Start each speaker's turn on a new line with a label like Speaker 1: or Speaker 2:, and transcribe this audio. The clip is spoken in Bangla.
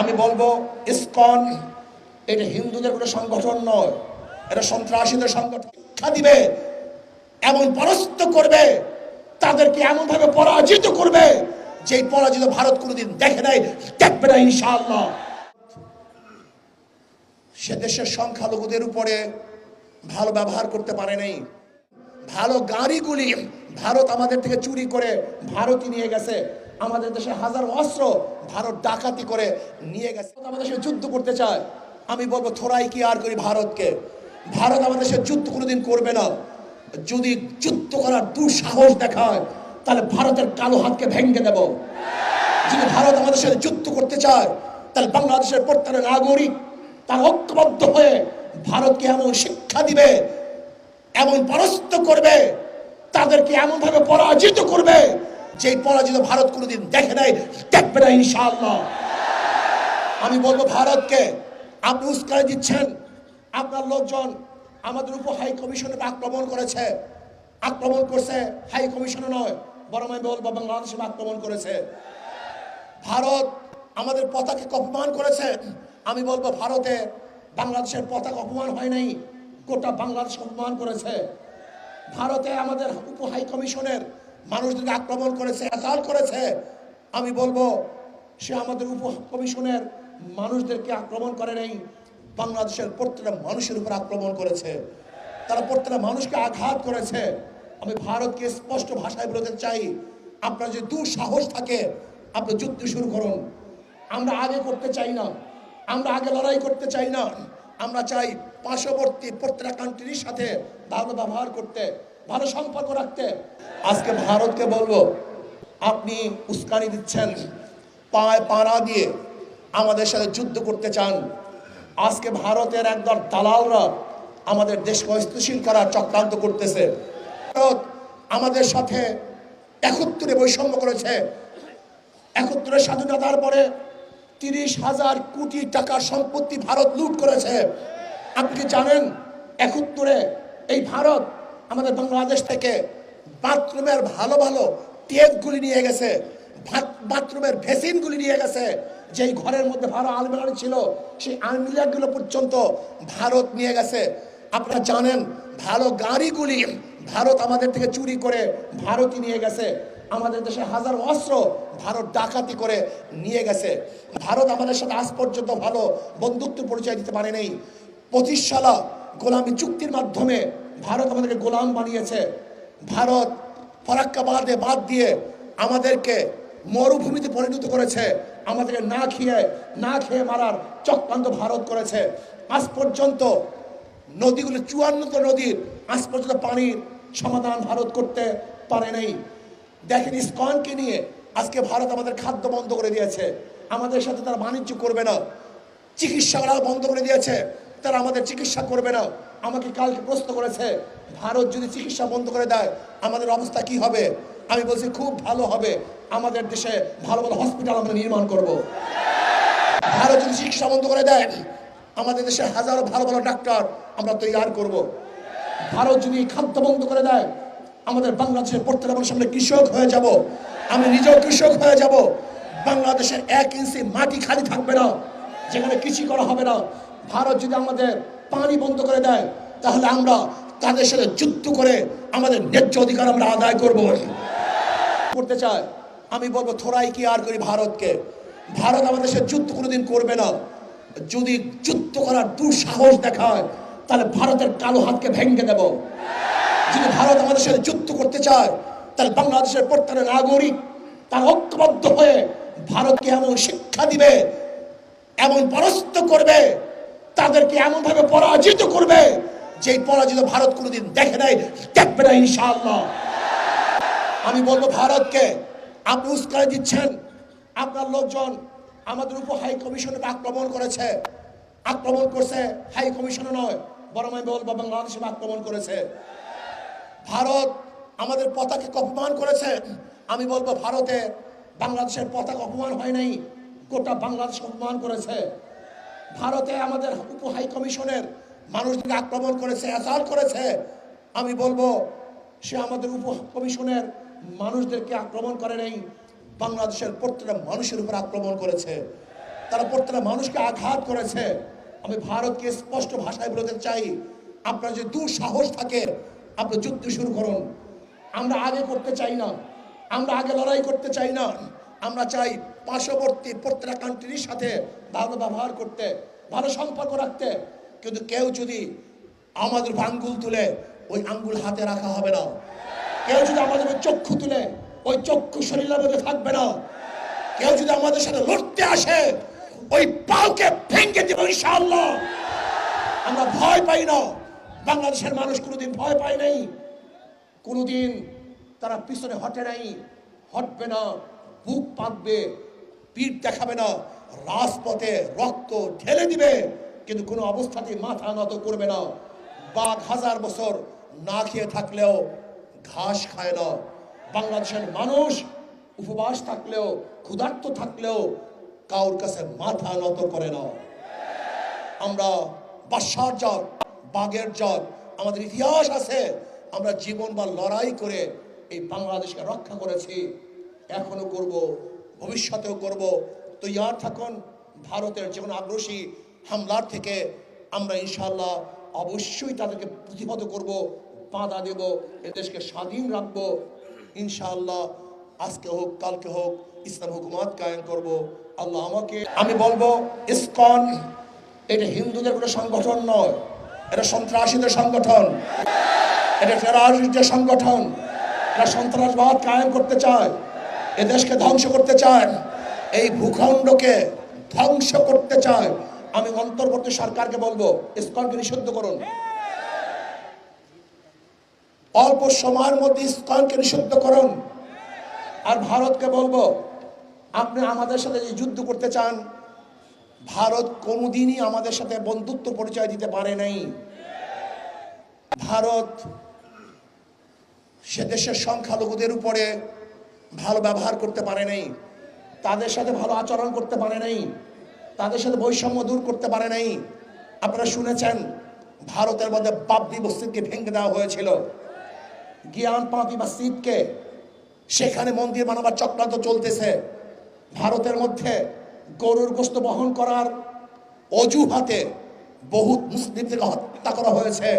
Speaker 1: আমি বলব, ইসকন, এটা হিন্দুদের কোনো সংগঠন নয়, এটা সন্ত্রাসীদের সংগঠন। শিক্ষা দিবে এমন পরাস্ত করবে, তাদেরকে এমন ভাবে পরাজিত করবে যে পরাজিত ভারত কোনোদিন দেখে নাই, দেখবে না ইনশাআল্লাহ। সে দেশের সংখ্যালঘুদের উপরে ভালো ব্যবহার করতে পারে নাই। ভালো গাড়িগুলি ভারত আমাদের থেকে চুরি করে ভারতই নিয়ে গেছে। আমাদের দেশে হাজার অস্ত্র ভারত ডাকাতি করে নিয়ে গেছে। আমাদের সাথে যুদ্ধ করতে চায়। আমি বলব, থোড়াই কি আর করি ভারতকে? ভারত আমাদের সাথে যুদ্ধ কোনোদিন করবে না। যদি যুদ্ধ করার দুঃসাহস দেখায়, তাহলে ভারতের কালো হাতকে ভেঙে দেব। যদি ভারত আমাদের সাথে যুদ্ধ করতে চায়, তাহলে বাংলাদেশের প্রত্যেক নাগরিক তার ঐক্যবদ্ধ হয়ে ভারতকে এমন শিক্ষা দিবে, এমন পরাস্ত করবে, তাদেরকে এমনভাবে পরাজিত করবে যে পরাজিত ভারত কোনোদিন দেখে নাই, দেখবে না ইনশাআল্লাহ। আমি বলব ভারতকে, আপনি উস্কানি দিচ্ছেন। আপনার লোকজন আমাদের উপর হাই কমিশনে আক্রমণ করেছে। আক্রমণ করছে, হাই কমিশনে নয়, বরং আমি বলব বাংলাদেশে আক্রমণ করেছে। ভারত আমাদের পতাকে অপমান করেছে। আমি বলব ভারতে বাংলাদেশের পতাকা অপমান হয় নাই, গোটা বাংলাদেশ অপমান করেছে। ভারতে আমাদের উপ হাই কমিশনের মানুষদেরকে আক্রমণ করেছে অ্যাসাল্ট করেছে, আমি বলব, সে আমাদের উপ কমিশনের মানুষদেরকে আক্রমণ করে নাই, বাংলাদেশের প্রত্যেকটা মানুষের উপর আক্রমণ করেছে। তারা প্রত্যেকটা মানুষকে আঘাত করেছে। আমি ভারতকে স্পষ্ট ভাষায় বলতে চাই, আপনার যে দুঃসাহস থাকে, আপনি যুদ্ধ শুরু করুন। আমরা আগে করতে চাই না, আমরা আগে লড়াই করতে চাই না। আমরা চাই পার্শ্ববর্তী প্রত্যেকটা কান্ট্রির সাথে ভালো ব্যবহার করতে। ভালো সম্পর্ক রাখতে। আজকে ভারতকে বলব, আপনি উস্কানি দিচ্ছেন, পায়ে পাড়া দিয়ে আমাদের সাথে যুদ্ধ করতে চান। আজকে ভারতের একদল দালালরা আমাদের দেশকে অস্থিতিশীল করার চক্রান্ত করতেছে। ভারত আমাদের সাথে একত্রে বৈষম্য করেছে। একত্রে স্বাধীনতার পরে তিরিশ হাজার কোটি টাকার সম্পত্তি ভারত লুট করেছে। আপনি কি জানেন একত্তরে এই ভারত আমাদের বাংলাদেশ থেকে বাথরুমের ভালো ভালো টেপগুলি নিয়ে গেছে বাথরুমের ভেসিনগুলি নিয়ে গেছে, যেই ঘরের মধ্যে ভালো আলমিরানি ছিল, সেই আলমিরাগুলো পর্যন্ত ভারত নিয়ে গেছে। আপনারা জানেন, ভালো গাড়িগুলি ভারত আমাদের থেকে চুরি করে ভারতই নিয়ে গেছে। আমাদের দেশে হাজার অস্ত্র ভারত ডাকাতি করে নিয়ে গেছে। ভারত আমাদের সাথে আজ পর্যন্ত ভালো বন্ধুত্ব পরিচয় দিতে পারে নাই পঁচিশ সালা গোলামি চুক্তির মাধ্যমে ভারত আমাদেরকে গোলাম বানিয়েছে। ভারত ফরাক্কাবাদে বাদ দিয়ে আমাদেরকে মরুভূমিতে পরিণত করেছে। আমাদেরকে না খেয়ে না খেয়ে মারার চক্রান্ত ভারত করেছে। আজ পর্যন্ত নদীগুলো চুয়ান্নত নদীর আজ পর্যন্ত পানির সমাধান ভারত করতে পারে নাই। দেখেন ইস্কনকে নিয়ে আজকে ভারত আমাদের খাদ্য বন্ধ করে দিয়েছে। আমাদের সাথে তারা বাণিজ্য করবে না। চিকিৎসাও বন্ধ করে দিয়েছে। তারা আমাদের চিকিৎসা করবে না। আমাকে কালকে প্রশ্ন করেছে, ভারত যদি চিকিৎসা বন্ধ করে দেয়, আমাদের অবস্থা কি হবে? আমি বলছি, খুব ভালো হবে। আমাদের দেশে ভালো ভালো হসপিটাল আমরা নির্মাণ করব। ভারত যদি চিকিৎসা বন্ধ করে দেয়, আমাদের দেশে হাজারো ভালো ভালো ডাক্তার আমরা তৈরি করব। ভারত যদি খাদ্য বন্ধ করে দেয়, আমাদের বাংলাদেশের প্রত্যেকটা মানুষ আমরা কৃষক হয়ে যাব। আমি নিজেও কৃষক হয়ে যাব। বাংলাদেশের এক ইঞ্চি মাটি খালি থাকবে না, যেখানে কৃষি করা হবে না। ভারত যদি আমাদের পানি বন্ধ করে দেয়, তাহলে আমরা তাদের সাথে যুদ্ধ করে আমাদের ন্যায্য অধিকার আমরা আদায় করব। করতে চায় আমি বলব, থোড়াই কি আর করি ভারতকে? ভারত আমাদের সাথে যুদ্ধ কোনোদিন করবে না। যদি যুদ্ধ করার দুঃসাহস দেখায়, তাহলে ভারতের কালো হাতকে ভেঙে দেব। যদি ভারত আমাদের সাথে যুদ্ধ করতে চায়, তাহলে বাংলাদেশের প্রত্যেকটা নাগরিক তার ঐক্যবদ্ধ হয়ে ভারতকে এমন শিক্ষা দিবে, এমন পরাস্ত করবে তাদেরকে এমন ভাবে পরাজিত করবে যে পরাজিত ভারত কোনোদিন দেখে নাই, দেখবে না ইনশাআল্লাহ। আমি বলব ভারতকে, আপনি উস্কানি দিচ্ছেন, আপনার লোকজন আমাদের উপর হাই কমিশনে আক্রমণ করেছে। আক্রমণ করছে, হাই কমিশনে নয়, বরং আমি বলব বাংলাদেশে আক্রমণ করেছে। ভারত আমাদের পতাকে অপমান করেছে। আমি বলব ভারতে বাংলাদেশের পতাকা অপমান হয় নাই, গোটা বাংলাদেশ অপমান করেছে। ভারতে আমাদের উপ হাই কমিশনের মানুষদেরকে আক্রমণ করেছে অ্যাসাল্ট করেছে। আমি বলব, সে আমাদের উপ কমিশনের মানুষদেরকে আক্রমণ করে নাই, বাংলাদেশের প্রত্যেকটা মানুষের উপর আক্রমণ করেছে। তারা প্রত্যেকটা মানুষকে আঘাত করেছে। আমি ভারতকে স্পষ্ট ভাষায় বলতে চাই, আপনার যে দুঃসাহস থাকে, আপনি যুদ্ধ শুরু করুন। আমরা আগে করতে চাই না, আমরা আগে লড়াই করতে চাই না, আমরা চাই পার্শ্ববর্তী প্রত্যেকটা কান্ট্রির সাথে ভালো ব্যবহার করতে, ভালো সম্পর্ক রাখতে। কিন্তু কেউ যদি আমাদের আঙ্গুল তুলে, ওই আঙ্গুল হাতে রাখা হবে না। কেউ যদি আমাদের উপর চক্ষু তুলে, ওই চক্ষু শরীরের মধ্যে থাকবে না। কেউ যদি আমাদের সাথে লড়তে আসে, ওই পাওকে ভেঙে দেব ইনশাআল্লাহ। আমরা ভয় পাই না। বাংলাদেশের মানুষ কোনোদিন ভয় পায় নাই। কোনোদিন তারা পিছনে হটে নাই। হটবে না, বুক পাতবে পিঠ দেখাবে না, রাজপথে রক্ত ঢেলে দিবে, কিন্তু কোনো অবস্থাতেই মাথা নত করবে না। বাঘ হাজার বছর না খেয়ে থাকলেও ঘাস খায় না। বাংলাদেশের মানুষ উপবাস থাকলেও, ক্ষুধার্ত থাকলেও কাউর কাছে মাথা নত করে না। আমরা বাসার জাত, বাঘের জাত, আমাদের ইতিহাস আছে, আমরা জীবন বা লড়াই করে এই বাংলাদেশকে রক্ষা করেছি, এখনও করব ভবিষ্যতেও করব। তৈয়ার থাকুন, ভারতের যে কোনো আগ্রাসী হামলার থেকে আমরা ইনশাল্লাহ অবশ্যই তাদেরকে প্রতিহত করব, বাধা দেব, এ দেশকে স্বাধীন রাখব। ইনশাআল্লাহ আজকে হোক, কালকে হোক, ইসলাম হুকুমাত কায়েম করব। আল্লাহ আমাকে, আমি বলব, ইসকন, এটা হিন্দুদের কোনো সংগঠন নয়, এটা সন্ত্রাসীদের সংগঠন, এটা টেরারিস্টদের সংগঠন। এটা সন্ত্রাসবাদ কায়েম করতে চায় এ দেশকে ধ্বংস করতে চায়, এই ভূখণ্ডকে ধ্বংস করতে চায়। আমি অন্তর্বর্তী সরকারকে বলব, ইসকনকে নিষিদ্ধ করুন। অল্প সময়ের মধ্যে ইসকনকে নিষিদ্ধ করুন। আর ভারতকে বলব, আপনি আমাদের সাথে যে যুদ্ধ করতে চান, ভারত কোনোদিনই আমাদের সাথে বন্ধুত্ব পরিচয় দিতে পারে নাই। ভারত সে দেশের সংখ্যালঘুদের উপরে ভালো ব্যবহার করতে পারে নাই, তাদের সাথে ভালো আচরণ করতে পারে নাই, তাদের সাথে বৈষম্য দূর করতে পারে নাই। আপনারা শুনেছেন, ভারতের মধ্যে বাবরি মসজিদকে ভেঙে দেওয়া হয়েছিল। জ্ঞান পাঁতি মসজিদকে, সেখানে মন্দির বানাবার চক্রান্ত চলতেছে। ভারতের মধ্যে গরুর গোস্ত বহন করার অজুহাতে বহু মুসলিমদেরকে হত্যা করা হয়েছে।